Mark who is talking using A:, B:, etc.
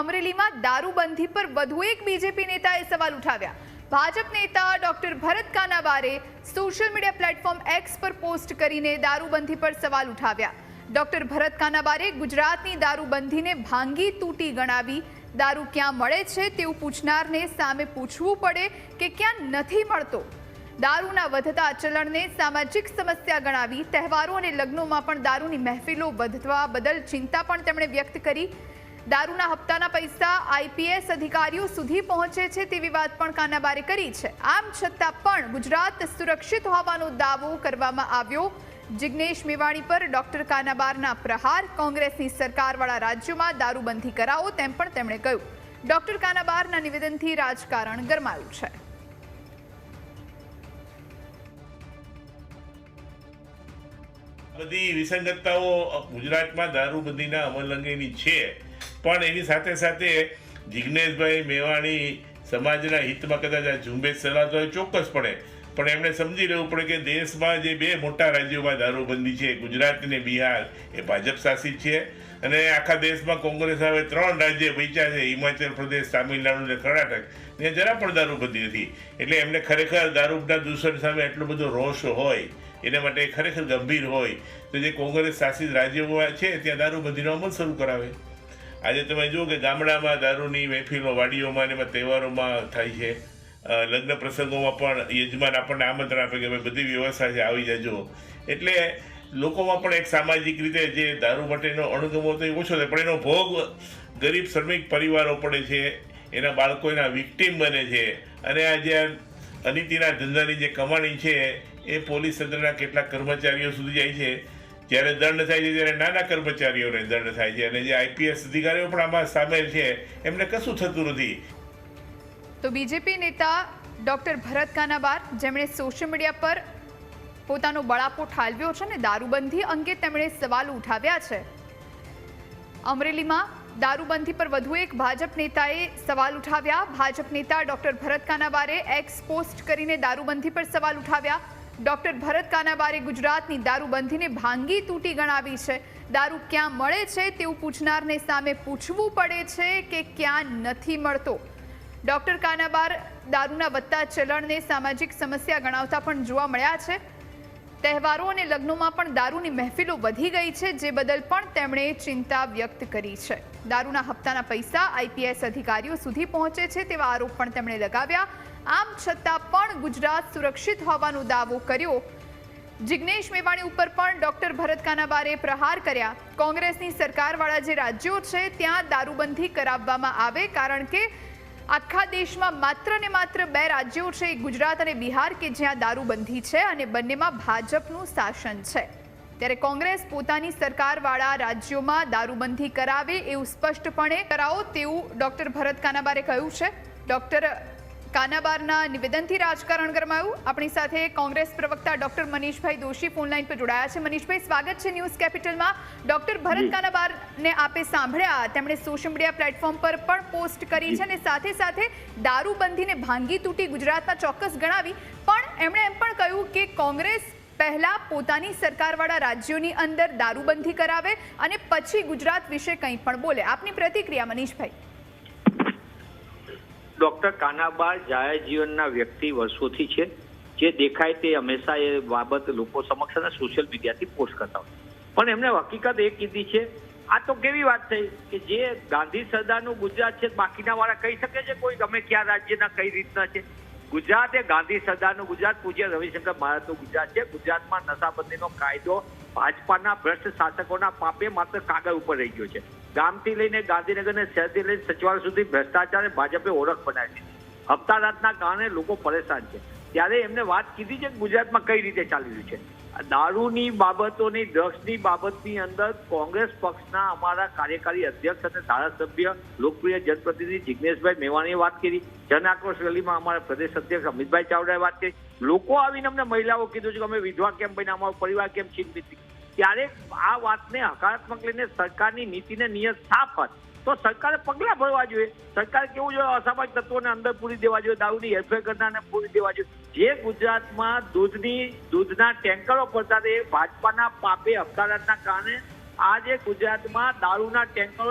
A: અમરેલીમાં દારૂબંધી પર વધુ એક બીજેપી નેતાએ સવાલ ઉઠાવ્યા. ભાજપ નેતા ડોક્ટર ભરત કાનાબારે સોશિયલ મીડિયા પ્લેટફોર્મ એક્સ પર પોસ્ટ કરીને દારૂબંધી પર સવાલ ઉઠાવ્યા. ડોક્ટર ભરત કાનાબારે ગુજરાતની દારૂબંધીને ભાંગી તૂટી ગણાવી, દારૂ ક્યાં મળે છે? તેવું પૂછનારને સામે પૂછવું પડે કે ક્યાં નથી મળતો. દારૂના વધતા ચલણને સામાજિક સમસ્યા ગણાવી, તહેવારો અને લગ્નોમાં પણ દારૂની મહેફિલો વધવા બદલ ચિંતા પણ તેમણે વ્યક્ત કરી. દારૂના હપ્તાના પૈસા આઈપીએસ અધિકારીઓ સુધી પહોંચે છે તેવી વાત પણ કાનાબારે કરી છે. આમ છતાં પણ ગુજરાત સુરક્ષિત હોવાનો દાવો કરવામાં આવ્યો. જિગ્નેશ મેવાણી પર ડોક્ટર કાનાબારના પ્રહાર, કોંગ્રેસની સરકારવાળા રાજ્યોમાં દારૂબંધી કરાવો તેમ પણ તેમણે કહ્યું. ડોક્ટર કાનાબારના નિવેદનથી રાજકારણ ગરમાયું છે.
B: બધી વિસંગતતાઓ ગુજરાતમાં દારૂબંધીના અમલ અંગેની છે. પણ એની સાથે સાથે જિજ્ઞેશભાઈ મેવાણી સમાજના હિતમાં કદાચ આ ઝુંબેશ ચલાવતો હોય ચોક્કસપણે. પણ એમણે સમજી લેવું પડે કે દેશમાં જે બે મોટા રાજ્યોમાં દારૂબંધી છે, ગુજરાત અને બિહાર, એ ભાજપ શાસિત છે. અને આખા દેશમાં કોંગ્રેસ હવે ત્રણ રાજ્ય બચ્યા છે, હિમાચલ પ્રદેશ, તામિલનાડુ અને કર્ણાટક. ત્યાં જરા પણ દારૂબંધી નથી. એટલે એમને ખરેખર દારૂના દૂષણ સામે એટલો બધો રોષ હોય, એના માટે ખરેખર ગંભીર હોય. તો જે કોંગ્રેસ શાસિત રાજ્યોમાં છે, ત્યાં દારૂબંધીનો અમલ શરૂ કરાવે. આજે તમે જુઓ કે ગામડામાં દારૂની મહેફિલો વાડીઓમાં એમાં તહેવારોમાં થાય છે. લગ્ન પ્રસંગોમાં પણ યજમાન આપણને આમંત્રણ આપે કે ભાઈ બધી વ્યવસ્થા છે, આવી જજો. એટલે લોકોમાં પણ એક સામાજિક રીતે જે દારૂ માટેનો અણગમો તો એ ઓછો થાય. પણ એનો ભોગ ગરીબ, શ્રમિક પરિવારો પડે છે. એના બાળકો એના વિક્ટીમ બને છે. અને આ જે અનિતિના ધંધાની જે કમાણી છે, એ પોલીસ તંત્રના કેટલાક કર્મચારીઓ સુધી જાય છે. જ્યારે દંડ થાય છે ત્યારે નાના કર્મચારીઓને દંડ થાય છે અને જે આઈપીએસ અધિકારીઓ પણ આમાં સામેલ છે, એમને કશું થતું નથી.
A: તો બીજેપી નેતા ડોક્ટર ભરત કાનાબાર, જેમણે સોશિયલ મીડિયા પર પોતાનો બળાપો ઠાલવ્યો છે ને દારૂબંધી અંગે તેમણે સવાલ ઉઠાવ્યા છે. અમરેલીમાં દારૂબંધી પર વધુ એક ભાજપ નેતાએ સવાલ ઉઠાવ્યા. ભાજપ નેતા ડોક્ટર ભરત કાનાબારે એક્સ પોસ્ટ કરીને દારૂબંધી પર સવાલ ઉઠાવ્યા. ડોક્ટર ભરત કાનાબારે ગુજરાતની દારૂબંધીને ભાંગી તૂટી ગણાવી છે. દારૂ ક્યાં મળે છે તેવું પૂછનારને સામે પૂછવું પડે છે કે ક્યાં નથી મળતો. ડોક્ટર કાનાબાર દારૂના વધતા ચલણને સામાજિક સમસ્યા ગણાવતા પણ જોવા મળ્યા છે. તહેવારો અને લગ્નોમાં પણ દારૂની મહેફિલો વધી ગઈ છે, જે બદલ પણ તેમણે ચિંતા વ્યક્ત કરી છે. દારૂના હપ્તાના પૈસા આઈપીએસ અધિકારીઓ સુધી પહોંચે છે તેવા આરોપ પણ તેમણે લગાવ્યા. આમ છતાં પણ ગુજરાત સુરક્ષિત હોવાનો દાવો કર્યો. જિગ્નેશ મેવાણી ઉપર પણ ડોક્ટર ભરત કાનાબારે પ્રહાર કર્યા. કોંગ્રેસની સરકારવાળા જે રાજ્યો છે, ત્યાં દારૂબંધી કરાવવામાં આવે કારણ કે આખા દેશમાં માત્ર ને માત્ર બે રાજ્યો છે ગુજરાત અને બિહાર, કે જ્યાં દારૂબંધી છે અને બંનેમાં ભાજપનું શાસન છે. ત્યારે કોંગ્રેસ પોતાની સરકારવાળા રાજ્યોમાં દારૂબંધી કરાવે એવું સ્પષ્ટપણે કરાવો તેવું ડોક્ટર ભરત કાનાબારે કહ્યું છે. ડોક્ટર કાનાબારના નિવેદનથી રાજકારણ ગરમાયું. આપણી સાથે કોંગ્રેસ પ્રવક્તા ડોક્ટર મનીષભાઈ દોશી ફોનલાઈન પર જોડાયા છે. મનીષભાઈ સ્વાગત છે ન્યૂઝ કેપિટલમાં. ડોક્ટર ભરત કાનાબારને આપે સાંભળ્યા. તેમણે સોશિયલ મીડિયા પ્લેટફોર્મ પર પણ પોસ્ટ કરી છે અને સાથે સાથે દારૂબંધીને ભાંગી તૂટી ગુજરાતમાં ચોક્કસ ગણાવી. પણ એમણે એમ પણ કહ્યું કે કોંગ્રેસ પહેલા પોતાની સરકારવાળા રાજ્યોની અંદર દારૂબંધી કરાવે અને પછી ગુજરાત વિશે કંઈ પણ બોલે. આપની પ્રતિક્રિયા મનીષભાઈ.
C: ડોક્ટર કાનાબાર જાહેર જીવનના વ્યક્તિ વર્ષોથી છે. જે દેખાય તે હંમેશા એ બાબત લોકો સમક્ષ અને સોશિયલ મીડિયાથી પોસ્ટ કરતા હોય. પણ એમને હકીકત એ કીધી છે, આ તો કેવી વાત થઈ કે જે ગાંધી સરદારનું ગુજરાત છે, બાકીના વાળા કહી શકે છે કોઈ ગમે ક્યાં રાજ્યના, કઈ રીતના છે? ગુજરાત એ ગાંધી સરદારનું ગુજરાત પૂજ્ય રવિશંકર મહારાજનું ગુજરાત છે. ગુજરાતમાં નશાબંધીનો કાયદો ભાજપાના ભ્રષ્ટ શાસકોના પાપે માત્ર કાગળ ઉપર રહી ગયો છે. ગામથી લઈને ગાંધીનગર અને શહેરથી લઈને સચિવાલય સુધી ભ્રષ્ટાચારે ભાજપે ઓળખ બનાવી છે હપ્તા રાતના કારણે લોકો પરેશાન છે. ત્યારે એમને વાત કીધી છે કે ગુજરાતમાં કઈ રીતે ચાલી રહ્યું છે. દારૂની બાબતોની, ડ્રગ્સની બાબતની અંદર કોંગ્રેસ પક્ષના અમારા કાર્યકારી અધ્યક્ષ અને ધારાસભ્ય, લોકપ્રિય જનપ્રતિનિધિ જિગ્નેશભાઈ મેવાણીએ વાત કરી. જન આક્રોશ રેલીમાં અમારા પ્રદેશ અધ્યક્ષ અમિતભાઈ ચાવડાએ વાત કરી. લોકો આવીને અમને મહિલાઓ કીધું છે કે અમે વિધવા કેમ બન્યા, અમારો પરિવાર કેમ ચિંતિત ત્યારે આ વાતને હકારાત્મક લઈને સરકારની નીતિને નિયત સાફ હોત તો સરકારે પગલા ભરવા જોઈએ. સરકાર કેવું જોઈએ? અસામાજિક તત્વોને અંદર પૂરી દેવા જોઈએ, દારૂની હેરફેર કરનારને પૂરી દેવા જોઈએ. જે ગુજરાતમાં દૂધની, દૂધના ટેન્કરો પડતા તે ભાજપાના પાપે હકારાતના કારણે આજે ગુજરાતમાં દારૂના ટેન્કરો